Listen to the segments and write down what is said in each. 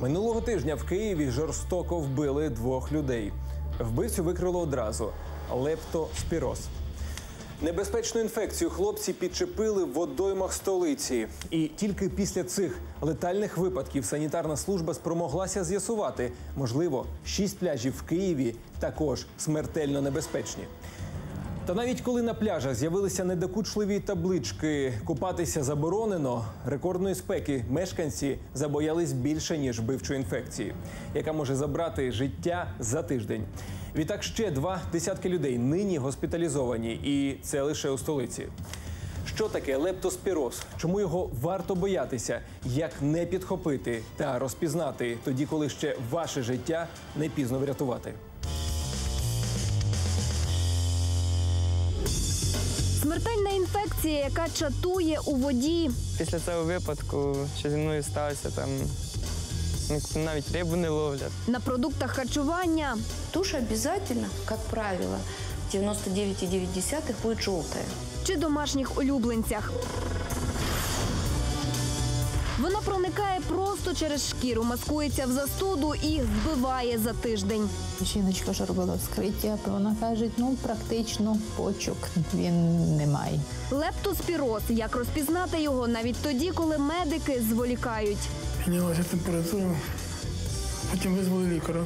Минулого тижня в Києві жорстоко вбили двох людей. Вбивцю викрило одразу лептоспіроз. Небезпечну інфекцію хлопці підчепили в водоймах столиці. І тільки після цих летальних випадків санітарна служба спромоглася з'ясувати, можливо, шість пляжів в Києві також смертельно небезпечні. Та навіть коли на пляжах з'явилися недокучливі таблички купатися заборонено, рекордної спеки мешканці забоялись більше ніж вбивчої інфекції, яка може забрати життя за тиждень. Відтак ще два десятки людей нині госпіталізовані, і це лише у столиці. Що таке лептоспіроз? Чому його варто боятися? Як не підхопити та розпізнати тоді, коли ще ваше життя не пізно врятувати? Смертельна інфекція, яка чатує у воді. Після цього випадку, що зі мною сталося, там навіть рибу не ловлять. На продуктах харчування Тушь обязательно, как правило, 99,9 будет желтая. чи домашніх улюбленцях. Вона проникає просто через шкіру, маскується в застуду і збиває за тиждень. Жіночка ж робила вскриття, то вона каже, ну практично почок він не має. Лептоспіроз. Як розпізнати його навіть тоді, коли медики зволікають. Піднялася температура, потім визвали лікаря.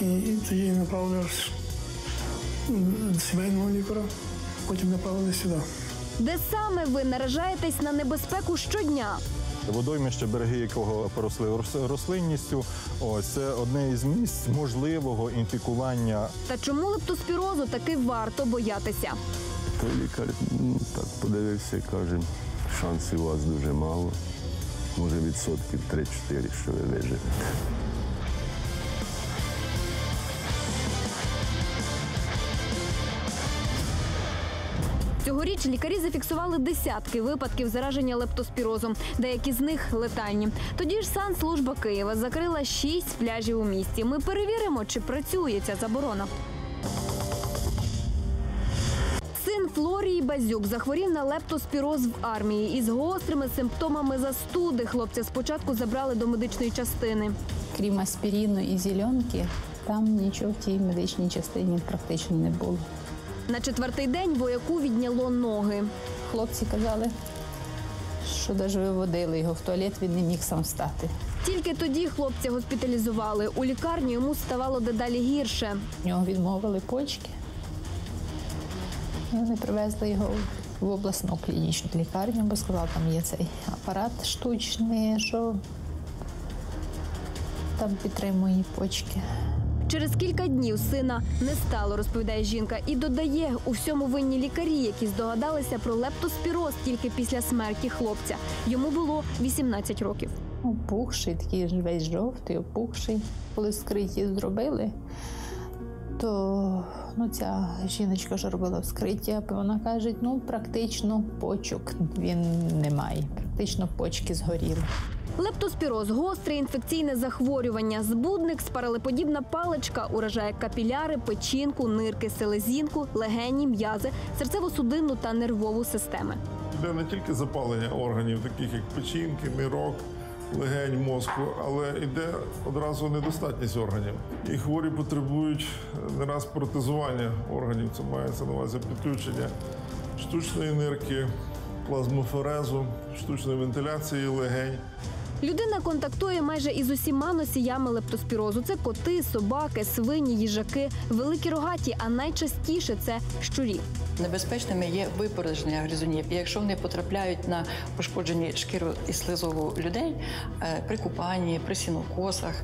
І тоді направили до сімейного лікаря, потім направили сюди. Де саме ви наражаєтесь на небезпеку щодня? Водоймище, береги якого поросли рослинністю, ось це одне із місць можливого інфікування Та чому лептоспірозу таки варто боятися? То лікар ну, так подивився і каже, шансів у вас дуже мало. Може відсотків 3-4, що ви виживете. Цьогоріч лікарі зафіксували десятки випадків зараження лептоспірозом, деякі з них летальні. Тоді ж Санслужба Києва закрила шість пляжів у місті. Ми перевіримо, чи працює ця заборона. Син Флорії Базюк захворів на лептоспіроз в армії із гострими симптомами застуди. Хлопця спочатку забрали до медичної частини. Крім аспіріну і зеленки, там нічого в тій медичній частині практично не було. На четвертий день вояку відняло ноги. Хлопці казали, що навіть виводили його в туалет, він не міг сам встати. Тільки тоді хлопця госпіталізували. У лікарні йому ставало дедалі гірше. В нього відмовили почки. Вони привезли його в обласну клінічну лікарню, бо сказав, там є цей апарат штучний, що там підтримує почки. Через кілька днів сина не стало, розповідає жінка, і додає у всьому винні лікарі, які здогадалися про лептоспіроз тільки після смерті хлопця. Йому було 18 років. Опухший, такий весь жовтий, опухший. Коли вскриття зробили, то ну, ця жіночка ж робила вскриття, вона каже, ну практично почок він не має, практично почки згоріли. Лептоспіроз гостре інфекційне захворювання. Збудник, спаралеподібна паличка уражає капіляри, печінку, нирки, селезінку, легені, м'язи, серцево-судинну та нервову системи. Йде не тільки запалення органів, таких як печінки, нирок, легень, мозку, але йде одразу недостатність органів. І хворі потребують не раз протезування органів. Це мається на увазі підключення штучної нирки, плазмоферезу, штучної вентиляції легень. Людина контактує майже із усіма носіями лептоспірозу. Це коти, собаки, свині, їжаки, великі рогаті, а найчастіше це щурі. Небезпечними є випорожнення гризунів. Якщо вони потрапляють на пошкоджені шкіру і слизову людей е, при купанні, при сінокосах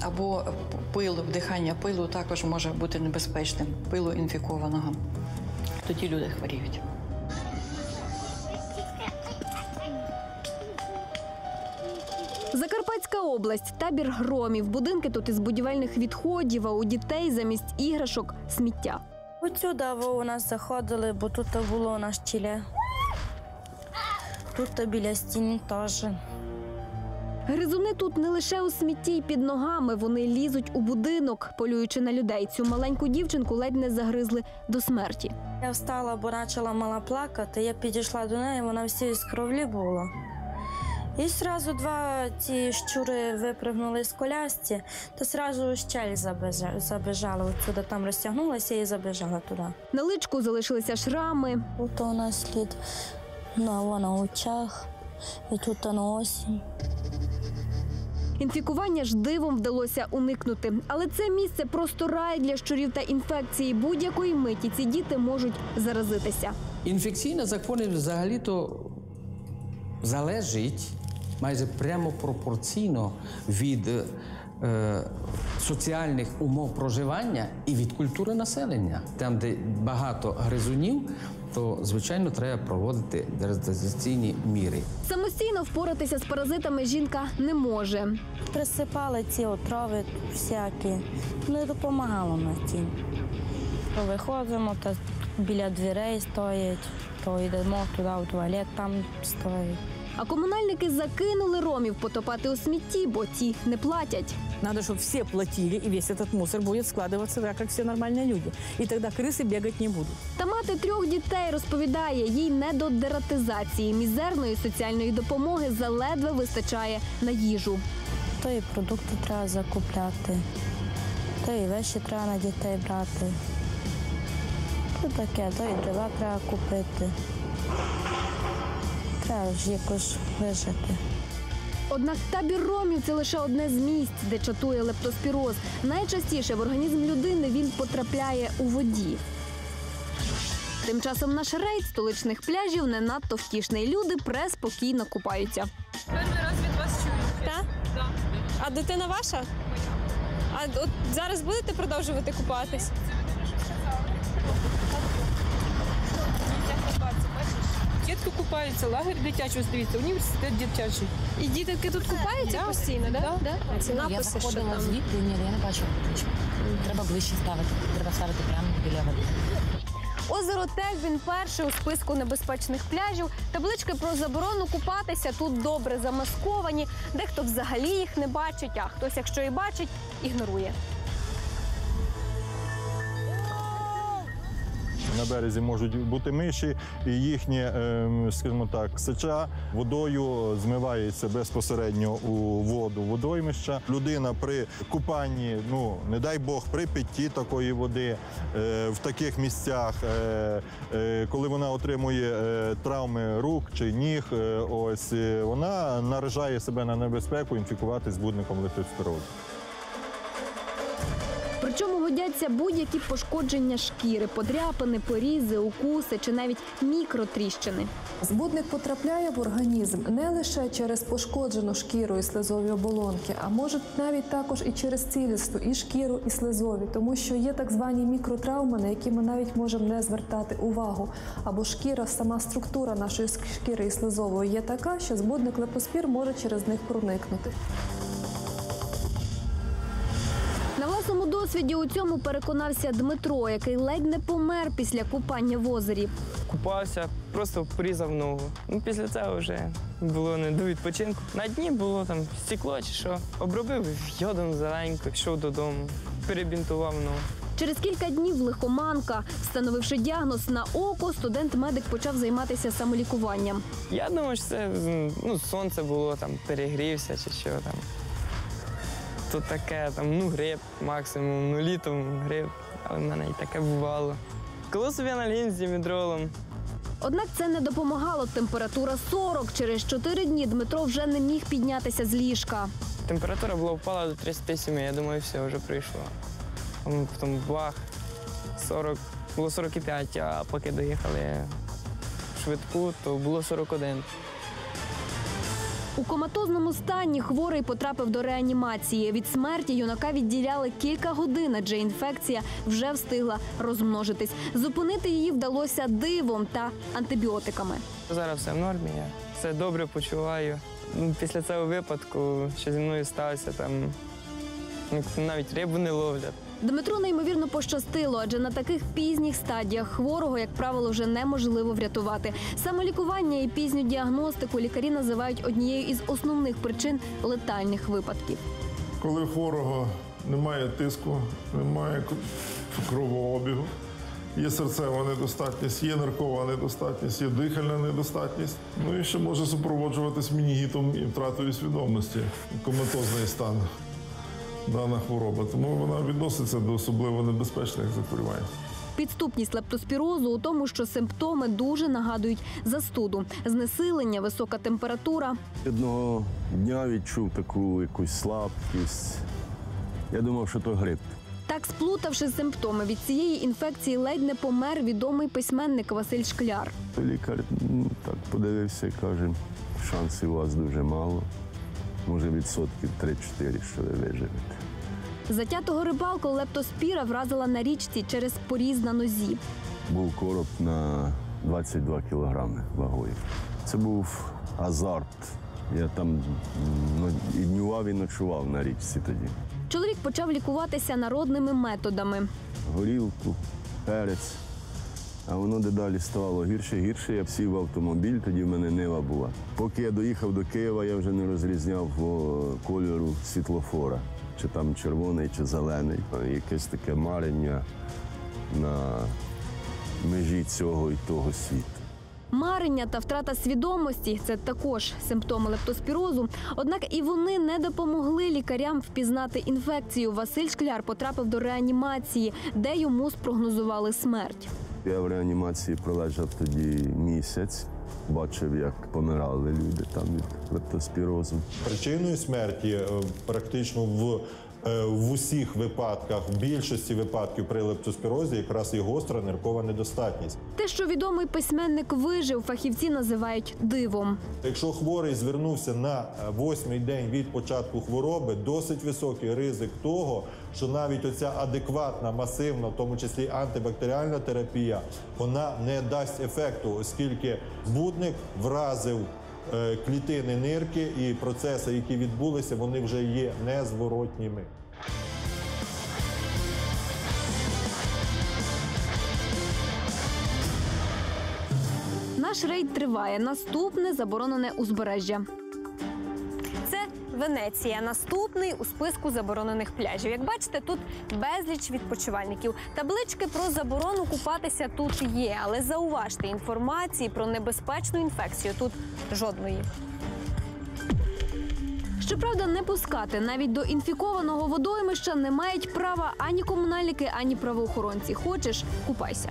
або пил, вдихання пилу також може бути небезпечним, пилу інфікованого. Тоді люди хворіють. Закарпатська область, табір громів. Будинки тут із будівельних відходів, а у дітей замість іграшок сміття. Отсюди у нас заходили, бо тут було у нас чіле. Тут біля стіни теж. Гризуни тут не лише у смітті й під ногами, вони лізуть у будинок, полюючи на людей. Цю маленьку дівчинку ледь не загризли до смерті. Я встала, бо почала мала плакати. Я підійшла до неї, вона всі з кровлі була. І одразу два ці щури випрыгнули з колясці, то одразу щель забежа- забежала отсюди, там розтягнулася і забежала туди. На личку залишилися шрами. Тут у нас слід на, на очах, і тут на носі. Інфікування ж дивом вдалося уникнути. Але це місце просто рай для щурів та інфекції. Будь-якої миті ці діти можуть заразитися. Інфекційне захворювання взагалі-то залежить майже прямо пропорційно від е, соціальних умов проживання і від культури населення. Там, де багато гризунів, то звичайно треба проводити дезінфекційні міри. Самостійно впоратися з паразитами жінка не може. Присипали ці отрови всякі. Не допомагало на ті. Виходимо, та біля дверей стоять, то йдемо туди в туалет, там стоять. А комунальники закинули ромів потопати у смітті, бо ті не платять. Надо, чтобы все платили, и весь этот мусор будет складываться так, как все нормальные люди. И тогда крысы бегать не будут. Та мати трьох дітей розповідає, їй не до дератизації мізерної соціальної допомоги заледве вистачає на їжу. То і продукти треба закупляти, то і вещі треба на дітей брати. То таке, то і дрова треба купити. Треба ж якось вижити. Однак табір ромів це лише одне з місць, де чатує лептоспіроз. Найчастіше в організм людини він потрапляє у воді. Тим часом наш рейд столичних пляжів не надто втішний. Люди преспокійно купаються. Перший раз від вас чую. Так? А дитина ваша? Моя. А от зараз будете продовжувати купатись? Дітки купаються, лагерь дитячий, ось дивіться, університет дитячий. І дітки тут купаються постійно, так? Да? Це я Написи, що заходила там. звідти, ні, я не бачила табличку. Треба ближче ставити. Треба ставити прямо біля води. Озеро Тельбін перше у списку небезпечних пляжів. Таблички про заборону купатися тут добре замасковані. Дехто взагалі їх не бачить, а хтось, якщо і бачить, ігнорує. На березі можуть бути миші, і їхнє, ем, скажімо так, сеча водою змивається безпосередньо у воду водоймища. Людина при купанні, ну не дай Бог, при питті такої води е, в таких місцях, е, е, коли вона отримує травми рук чи ніг, ось вона наражає себе на небезпеку інфікуватись збудником лептоспірозу. Причому годяться будь-які пошкодження шкіри, подряпини, порізи, укуси чи навіть мікротріщини. Збудник потрапляє в організм не лише через пошкоджену шкіру і слизові оболонки, а може навіть також і через цілісну і шкіру, і слизові, тому що є так звані мікротравми, на які ми навіть можемо не звертати увагу. Або шкіра, сама структура нашої шкіри і слизової є така, що збудник лепоспір може через них проникнути. Досвіді у цьому переконався Дмитро, який ледь не помер після купання в озері. Купався, просто порізав ногу. Ну, після цього вже було не до відпочинку. На дні було там стекло чи що. Обробив йодом зеленько, пішов додому, перебінтував ногу. Через кілька днів лихоманка, встановивши діагноз на око, студент-медик почав займатися самолікуванням. Я думаю, що це ну, сонце було, там перегрівся чи що там. То таке, там, ну, гриб максимум, ну літом гриб, але в мене і таке бувало. Коли собі аналін з дімідролом. Однак це не допомагало. Температура 40. Через 4 дні Дмитро вже не міг піднятися з ліжка. Температура була впала до 37, я думаю, все, вже прийшло. Потім бах, 40, було 45, а поки доїхали швидку, то було 41. У коматозному стані хворий потрапив до реанімації. Від смерті юнака відділяли кілька годин, адже інфекція вже встигла розмножитись. Зупинити її вдалося дивом та антибіотиками. Зараз все в нормі, я все добре почуваю. Після цього випадку, що зі мною сталося, там навіть рибу не ловлять. Дмитру неймовірно пощастило, адже на таких пізніх стадіях хворого, як правило, вже неможливо врятувати. Самолікування і пізню діагностику лікарі називають однією із основних причин летальних випадків. Коли хворого немає тиску, немає кровообігу, Є серцева недостатність, є ниркова недостатність, є дихальна недостатність. Ну і ще може супроводжуватись мінігітом і втратою свідомості, коматозний стан дана хвороба. Тому вона відноситься до особливо небезпечних захворювань. Підступність лептоспірозу у тому, що симптоми дуже нагадують застуду, знесилення, висока температура. Одного дня відчув таку якусь слабкість. Я думав, що то грип. Так, сплутавши симптоми від цієї інфекції, ледь не помер відомий письменник Василь Шкляр. Лікар ну, так подивився і каже, шансів у вас дуже мало. Може, відсотків 3-4, що ви виживете. Затятого рибалку лептоспіра вразила на річці через поріз на нозі. Був короб на 22 кілограми вагою. Це був азарт. Я там і днював, і ночував на річці тоді. Чоловік почав лікуватися народними методами. Горілку, перець. А воно дедалі ставало гірше, гірше. Я сів в автомобіль, тоді в мене нива була. Поки я доїхав до Києва, я вже не розрізняв кольору світлофора, чи там червоний, чи зелений. Якесь таке марення на межі цього і того світу. Марення та втрата свідомості це також симптоми лептоспірозу. Однак і вони не допомогли лікарям впізнати інфекцію. Василь Шкляр потрапив до реанімації, де йому спрогнозували смерть. Я в реанімації пролежав тоді місяць, бачив, як помирали люди там від лептоспірозу. Причиною смерті е, практично в, в усіх випадках, в більшості випадків при лептоспірозі якраз і гостра ниркова недостатність. Те, що відомий письменник вижив, фахівці називають дивом. Якщо хворий звернувся на е, восьмий день від початку хвороби, досить високий ризик того, що навіть оця адекватна, масивна, в тому числі антибактеріальна терапія, вона не дасть ефекту, оскільки збудник вразив е, клітини нирки і процеси, які відбулися, вони вже є незворотніми. Наш рейд триває. Наступне заборонене узбережжя. Венеція, наступний у списку заборонених пляжів. Як бачите, тут безліч відпочивальників. Таблички про заборону купатися тут є, але зауважте, інформації про небезпечну інфекцію тут жодної. Щоправда, не пускати навіть до інфікованого водоймища не мають права ані комунальники, ані правоохоронці. Хочеш купайся.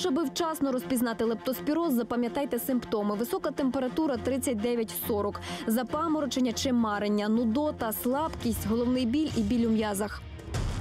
Отож, аби вчасно розпізнати лептоспіроз, запам'ятайте симптоми: висока температура 39-40, запаморочення чи марення, нудота, слабкість, головний біль і біль у м'язах.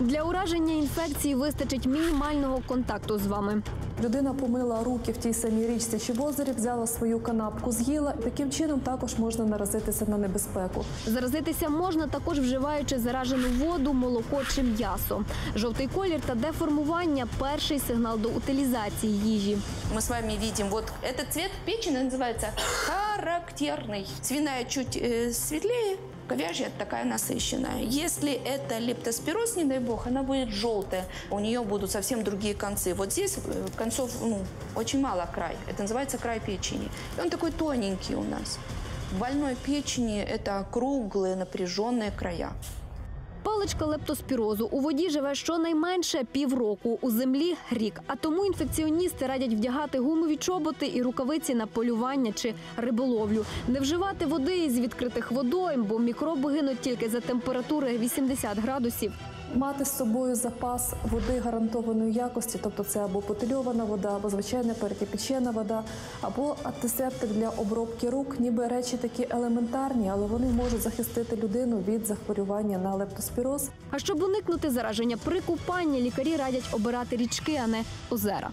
Для ураження інфекції вистачить мінімального контакту з вами. Людина помила руки в тій самій річці чи в озері, взяла свою канапку, з'їла. Таким чином також можна наразитися на небезпеку. Заразитися можна також вживаючи заражену воду, молоко чи м'ясо. Жовтий колір та деформування перший сигнал до утилізації їжі. Мы с вами видим, вот этот цвет печени называется характерный. Свиная чуть э, светлее, говяжья такая насыщенная. Если это лептоспироз, не дай бог, она будет желтая. У нее будут совсем другие концы. Вот здесь э, концов ну, очень мало край. Это называется край печени. И он такой тоненький у нас. В больной печени это круглые напряженные края. Паличка лептоспірозу у воді живе щонайменше півроку, у землі рік. А тому інфекціоністи радять вдягати гумові чоботи і рукавиці на полювання чи риболовлю. Не вживати води із відкритих водойм, бо мікроби гинуть тільки за температури 80 градусів. Мати з собою запас води гарантованої якості, тобто це або бутильована вода, або звичайна перекипічена вода, або антисептик для обробки рук, ніби речі такі елементарні, але вони можуть захистити людину від захворювання на лептоспіроз. А щоб уникнути зараження при купанні, лікарі радять обирати річки, а не озера.